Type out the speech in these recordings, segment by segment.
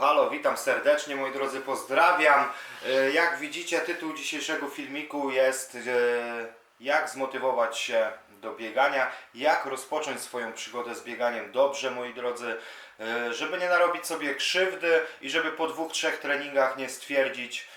halo, witam serdecznie moi drodzy, pozdrawiam. E, Jak widzicie tytuł dzisiejszego filmiku jest e, jak zmotywować się do biegania, jak rozpocząć swoją przygodę z bieganiem dobrze moi drodzy, e, żeby nie narobić sobie krzywdy i żeby po dwóch, trzech treningach nie stwierdzić,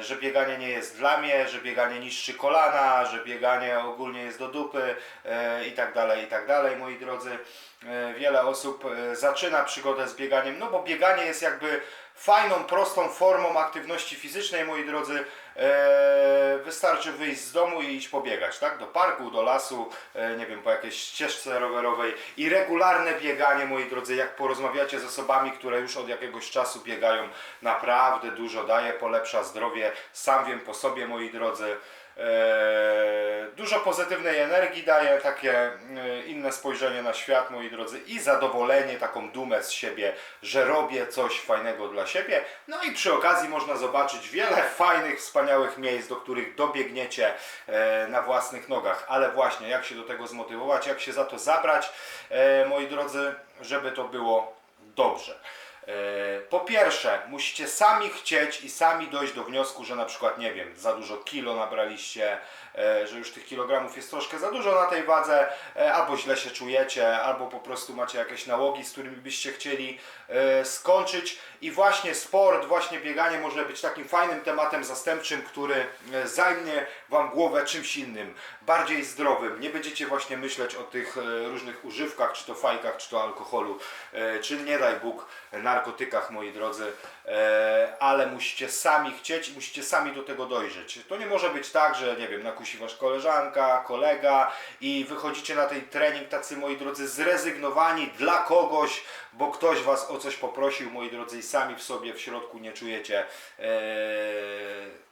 że bieganie nie jest dla mnie, że bieganie niszczy kolana, że bieganie ogólnie jest do dupy e, i tak dalej, i tak dalej, moi drodzy. E, Wiele osób e, zaczyna przygodę z bieganiem, no bo bieganie jest jakby fajną, prostą formą aktywności fizycznej, moi drodzy. E, Wystarczy wyjść z domu i iść pobiegać, tak? Do parku, do lasu, e, nie wiem, po jakiejś ścieżce rowerowej i regularne bieganie, moi drodzy, jak porozmawiacie z osobami, które już od jakiegoś czasu biegają, naprawdę dużo daje, polepsza zdrowie. Sam wiem po sobie, moi drodzy. E, dużo pozytywnej energii daje, takie e, inne spojrzenie na świat, moi drodzy, i zadowolenie, taką dumę z siebie, że robię coś fajnego dla siebie. No i przy okazji można zobaczyć wiele fajnych, wspaniałych miejsc, do których dobiegniecie e, na własnych nogach. Ale właśnie, jak się do tego zmotywować, jak się za to zabrać, moi drodzy, żeby to było dobrze. E, Po pierwsze, musicie sami chcieć i sami dojść do wniosku, że na przykład, nie wiem, za dużo kilo nabraliście, e, że już tych kilogramów jest troszkę za dużo na tej wadze, e, albo źle się czujecie, albo po prostu macie jakieś nałogi, z którymi byście chcieli skończyć. I właśnie sport, właśnie bieganie może być takim fajnym tematem zastępczym, który zajmie Wam głowę czymś innym, bardziej zdrowym. Nie będziecie właśnie myśleć o tych różnych używkach, czy to fajkach, czy to alkoholu, czy nie daj Bóg narkotykach, moi drodzy, e, ale musicie sami chcieć i musicie sami do tego dojrzeć. To nie może być tak, że nie wiem, nakusi wasz koleżanka, kolega i wychodzicie na ten trening tacy, moi drodzy, zrezygnowani dla kogoś, bo ktoś was o coś poprosił, moi drodzy, i sami w sobie w środku nie czujecie e,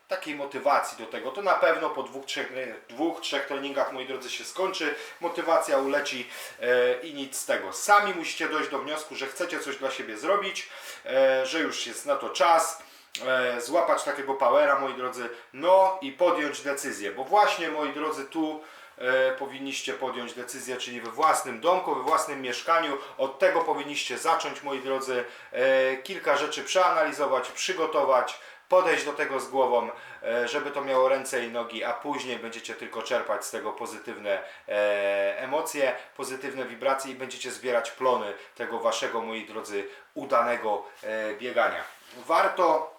takiej motywacji do tego. To na pewno po dwóch, trzech, dwóch, trzech treningach, moi drodzy, się skończy, motywacja uleci e, i nic z tego. Sami musicie dojść do wniosku, że chcecie coś dla siebie zrobić, e, że już jest na to czas, e, złapać takiego powera, moi drodzy, no i podjąć decyzję, bo właśnie, moi drodzy, tu e, powinniście podjąć decyzję, czyli we własnym domku, we własnym mieszkaniu. Od tego powinniście zacząć, moi drodzy, e, kilka rzeczy przeanalizować, przygotować, podejść do tego z głową, e, żeby to miało ręce i nogi, a później będziecie tylko czerpać z tego pozytywne e, emocje, pozytywne wibracje i będziecie zbierać plony tego waszego, moi drodzy, udanego e, biegania. Warto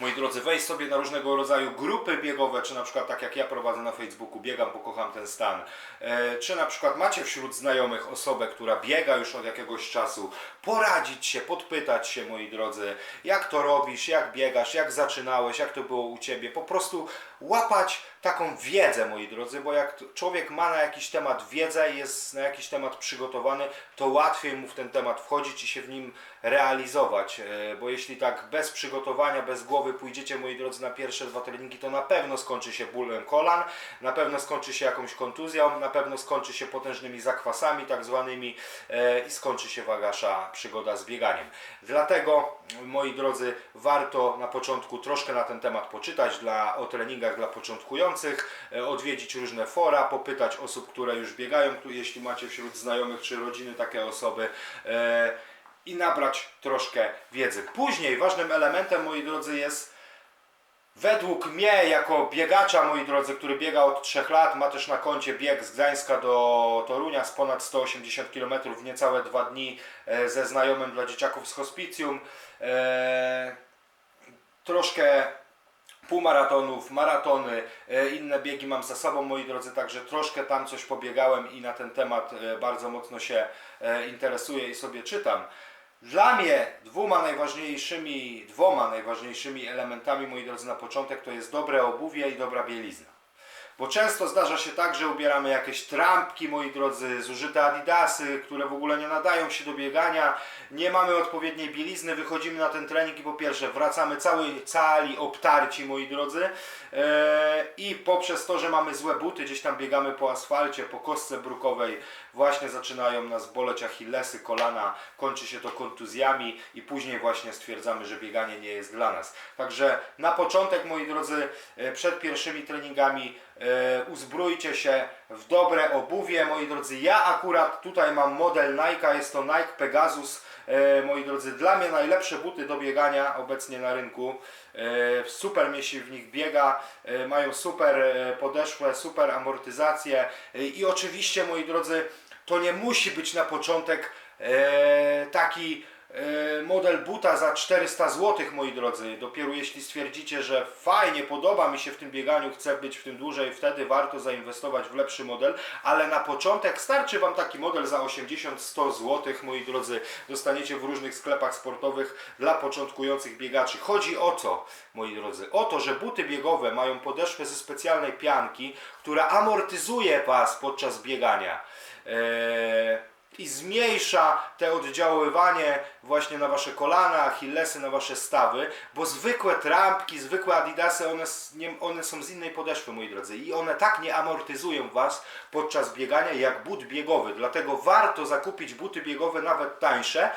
Moi drodzy, wejść sobie na różnego rodzaju grupy biegowe, czy na przykład tak jak ja prowadzę na Facebooku, biegam, bo kocham ten stan. E, czy na przykład macie wśród znajomych osobę, która biega już od jakiegoś czasu, poradzić się, podpytać się, moi drodzy, jak to robisz, jak biegasz, jak zaczynałeś, jak to było u Ciebie. Po prostu łapać taką wiedzę, moi drodzy, bo jak człowiek ma na jakiś temat wiedzę i jest na jakiś temat przygotowany, to łatwiej mu w ten temat wchodzić i się w nim realizować. E, Bo jeśli tak bez przygotowania, bez głowy pójdziecie, moi drodzy, na pierwsze dwa treningi, to na pewno skończy się bólem kolan, na pewno skończy się jakąś kontuzją, na pewno skończy się potężnymi zakwasami, tak zwanymi, e, i skończy się wagasza przygoda z bieganiem. Dlatego, moi drodzy, warto na początku troszkę na ten temat poczytać dla, o treningach dla początkujących, e, odwiedzić różne fora, popytać osób, które już biegają, jeśli macie wśród znajomych czy rodziny takie osoby. E, i nabrać troszkę wiedzy. Później ważnym elementem, moi drodzy, jest według mnie, jako biegacza, moi drodzy, który biega od 3 lat, ma też na koncie bieg z Gdańska do Torunia z ponad 180 km w niecałe dwa dni e, ze znajomym dla dzieciaków z hospicjum. E, troszkę półmaratonów, maratony, e, inne biegi mam za sobą, moi drodzy, także troszkę tam coś pobiegałem i na ten temat bardzo mocno się interesuję i sobie czytam. Dla mnie dwoma najważniejszymi, dwoma najważniejszymi elementami, moi drodzy, na początek to jest dobre obuwie i dobra bielizna. Bo często zdarza się tak, że ubieramy jakieś trampki, moi drodzy, zużyte adidasy, które w ogóle nie nadają się do biegania, nie mamy odpowiedniej bielizny, wychodzimy na ten trening i po pierwsze wracamy cały, cali obtarci, moi drodzy, e, i poprzez to, że mamy złe buty, gdzieś tam biegamy po asfalcie, po kostce brukowej, właśnie zaczynają nas boleć achillesy, kolana, kończy się to kontuzjami i później właśnie stwierdzamy, że bieganie nie jest dla nas. Także na początek, moi drodzy, e, przed pierwszymi treningami e, uzbrójcie się w dobre obuwie, moi drodzy. Ja akurat tutaj mam model Nike, jest to Nike Pegasus e, moi drodzy, dla mnie najlepsze buty do biegania obecnie na rynku. Super mi się w nich biega, mają super podeszłe, super amortyzację i oczywiście, moi drodzy, to nie musi być na początek e, taki e, model buta za 400 zł, moi drodzy. Dopiero jeśli stwierdzicie, że fajnie, podoba mi się w tym bieganiu, chcę być w tym dłużej, wtedy warto zainwestować w lepszy model, ale na początek starczy Wam taki model za 80-100 zł, moi drodzy. Dostaniecie w różnych sklepach sportowych dla początkujących biegaczy. Chodzi o co, moi drodzy? O to, że buty biegowe mają podeszwę ze specjalnej pianki, która amortyzuje Was podczas biegania. Eee, i zmniejsza te oddziaływanie właśnie na wasze kolana, achillesy, na wasze stawy, bo zwykłe trampki, zwykłe adidasy, one, one są z innej podeszwy, moi drodzy, i one tak nie amortyzują was podczas biegania jak but biegowy, dlatego warto zakupić buty biegowe nawet tańsze,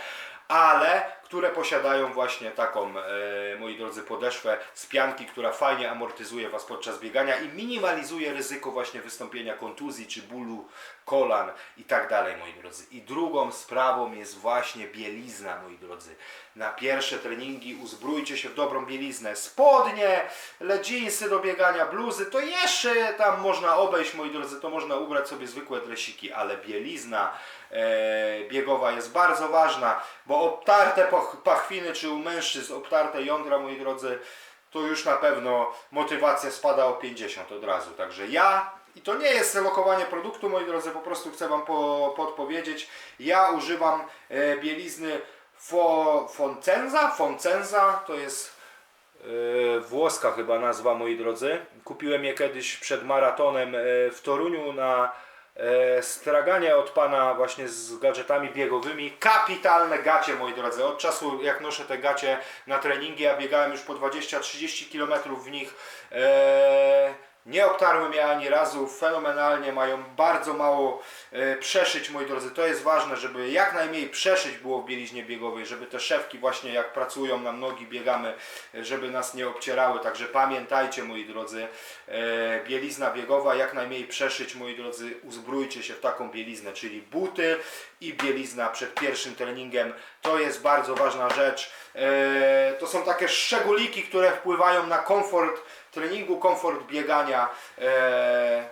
ale które posiadają właśnie taką, e, moi drodzy, podeszwę z pianki, która fajnie amortyzuje Was podczas biegania i minimalizuje ryzyko właśnie wystąpienia kontuzji czy bólu kolan i tak dalej, moi drodzy. I drugą sprawą jest właśnie bielizna, moi drodzy. Na pierwsze treningi uzbrójcie się w dobrą bieliznę. Spodnie, leginsy do biegania, bluzy, to jeszcze tam można obejść, moi drodzy, to można ubrać sobie zwykłe dresiki, ale bielizna e, biegowa jest bardzo ważna, bo obtarte poch- pachwiny, czy u mężczyzn obtarte jądra, moi drodzy, to już na pewno motywacja spada o 50 od razu. Także ja, i to nie jest lokowanie produktu, moi drodzy, po prostu chcę Wam po, podpowiedzieć, ja używam e, bielizny Fo, Foncenza, Foncenza, to jest e, włoska chyba nazwa, moi drodzy. Kupiłem je kiedyś przed maratonem e, w Toruniu na e, straganie od pana właśnie z gadżetami biegowymi. Kapitalne gacie, moi drodzy. Od czasu jak noszę te gacie na treningi, ja biegałem już po 20-30 km w nich. E, nie obtarłem je ani razu, fenomenalnie, mają bardzo mało e, przeszyć, moi drodzy. To jest ważne, żeby jak najmniej przeszyć było w bieliźnie biegowej, żeby te szewki właśnie jak pracują nam nogi, biegamy, e, żeby nas nie obcierały. Także pamiętajcie, moi drodzy, e, bielizna biegowa, jak najmniej przeszyć, moi drodzy, uzbrójcie się w taką bieliznę, czyli buty i bielizna przed pierwszym treningiem. To jest bardzo ważna rzecz. E, to są takie szczególiki, które wpływają na komfort treningu, komfort biegania e,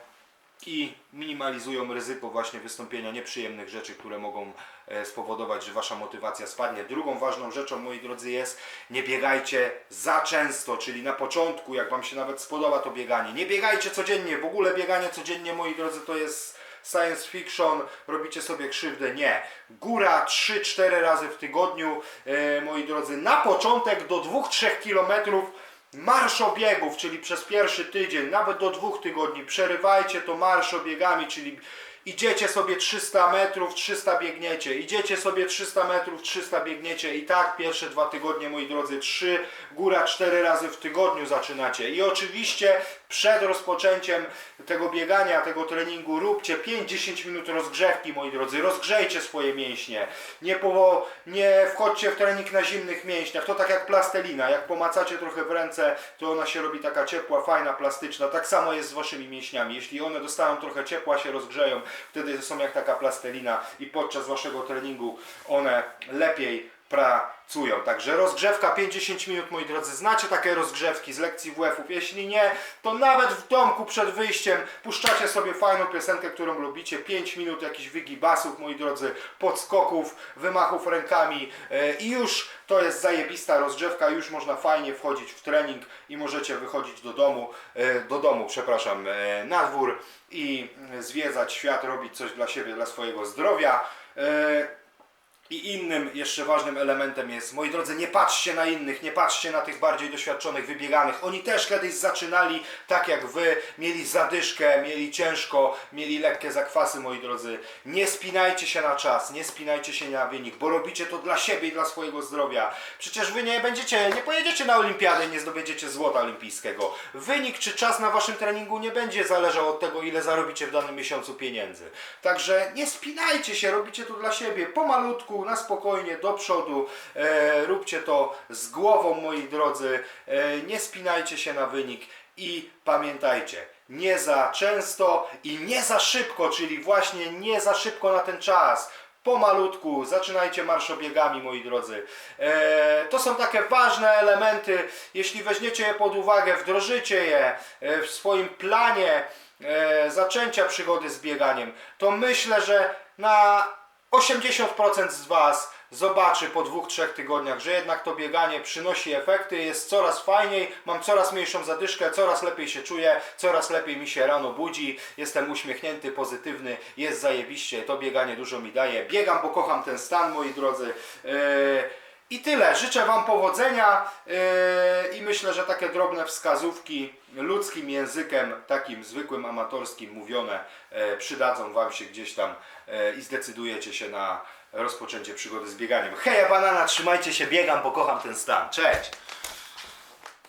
i minimalizują ryzyko właśnie wystąpienia nieprzyjemnych rzeczy, które mogą e, spowodować, że wasza motywacja spadnie. Drugą ważną rzeczą, moi drodzy, jest nie biegajcie za często, czyli na początku, jak wam się nawet spodoba to bieganie. Nie biegajcie codziennie, w ogóle bieganie codziennie, moi drodzy, to jest science fiction, robicie sobie krzywdę. Nie. Góra 3-4 razy w tygodniu, e, moi drodzy, na początek do 2-3 kilometrów marszobiegów, czyli przez pierwszy tydzień, nawet do dwóch tygodni, przerywajcie to marszobiegami, czyli idziecie sobie 300 metrów, 300 biegniecie, idziecie sobie 300 metrów, 300 biegniecie. I tak pierwsze dwa tygodnie, moi drodzy, 3, góra 4 razy w tygodniu zaczynacie. I oczywiście przed rozpoczęciem tego biegania, tego treningu róbcie 5-10 minut rozgrzewki, moi drodzy, rozgrzejcie swoje mięśnie, nie, po, nie wchodźcie w trening na zimnych mięśniach, to tak jak plastelina, jak pomacacie trochę w ręce, to ona się robi taka ciepła, fajna, plastyczna, tak samo jest z waszymi mięśniami, jeśli one dostaną trochę ciepła, się rozgrzeją, wtedy są jak taka plastelina i podczas waszego treningu one lepiej pracują. Także rozgrzewka 50 minut, moi drodzy. Znacie takie rozgrzewki z lekcji WF-ów? Jeśli nie, to nawet w domku przed wyjściem puszczacie sobie fajną piosenkę, którą lubicie. 5 minut jakichś wygibasów, moi drodzy, podskoków, wymachów rękami e, i już to jest zajebista rozgrzewka. Już można fajnie wchodzić w trening i możecie wychodzić do domu, e, do domu, przepraszam, e, na dwór i zwiedzać świat, robić coś dla siebie, dla swojego zdrowia. I innym jeszcze ważnym elementem jest, moi drodzy, nie patrzcie na innych, nie patrzcie na tych bardziej doświadczonych, wybieganych. Oni też kiedyś zaczynali tak jak wy, mieli zadyszkę, mieli ciężko, mieli lekkie zakwasy, moi drodzy. Nie spinajcie się na czas, nie spinajcie się na wynik, bo robicie to dla siebie i dla swojego zdrowia. Przecież wy nie będziecie, nie pojedziecie na olimpiadę i nie zdobędziecie złota olimpijskiego. Wynik czy czas na waszym treningu nie będzie zależał od tego, ile zarobicie w danym miesiącu pieniędzy. Także nie spinajcie się, robicie to dla siebie, pomalutku, na spokojnie, do przodu. E, róbcie to z głową, moi drodzy. E, nie spinajcie się na wynik i pamiętajcie, nie za często i nie za szybko, czyli właśnie nie za szybko na ten czas. pomalutku, zaczynajcie marszobiegami, moi drodzy. E, to są takie ważne elementy, jeśli weźmiecie je pod uwagę, wdrożycie je e, w swoim planie e, zaczęcia przygody z bieganiem, to myślę, że na 80% z Was zobaczy po dwóch, trzech tygodniach, że jednak to bieganie przynosi efekty, jest coraz fajniej, mam coraz mniejszą zadyszkę, coraz lepiej się czuję, coraz lepiej mi się rano budzi, jestem uśmiechnięty, pozytywny, jest zajebiście, to bieganie dużo mi daje. Biegam, bo kocham ten stan, moi drodzy. Yy, I tyle. Życzę Wam powodzenia yy, i myślę, że takie drobne wskazówki ludzkim językiem, takim zwykłym, amatorskim mówione e, przydadzą Wam się gdzieś tam e, i zdecydujecie się na rozpoczęcie przygody z bieganiem. Heja banana, trzymajcie się, biegam, bo kocham ten stan. Cześć!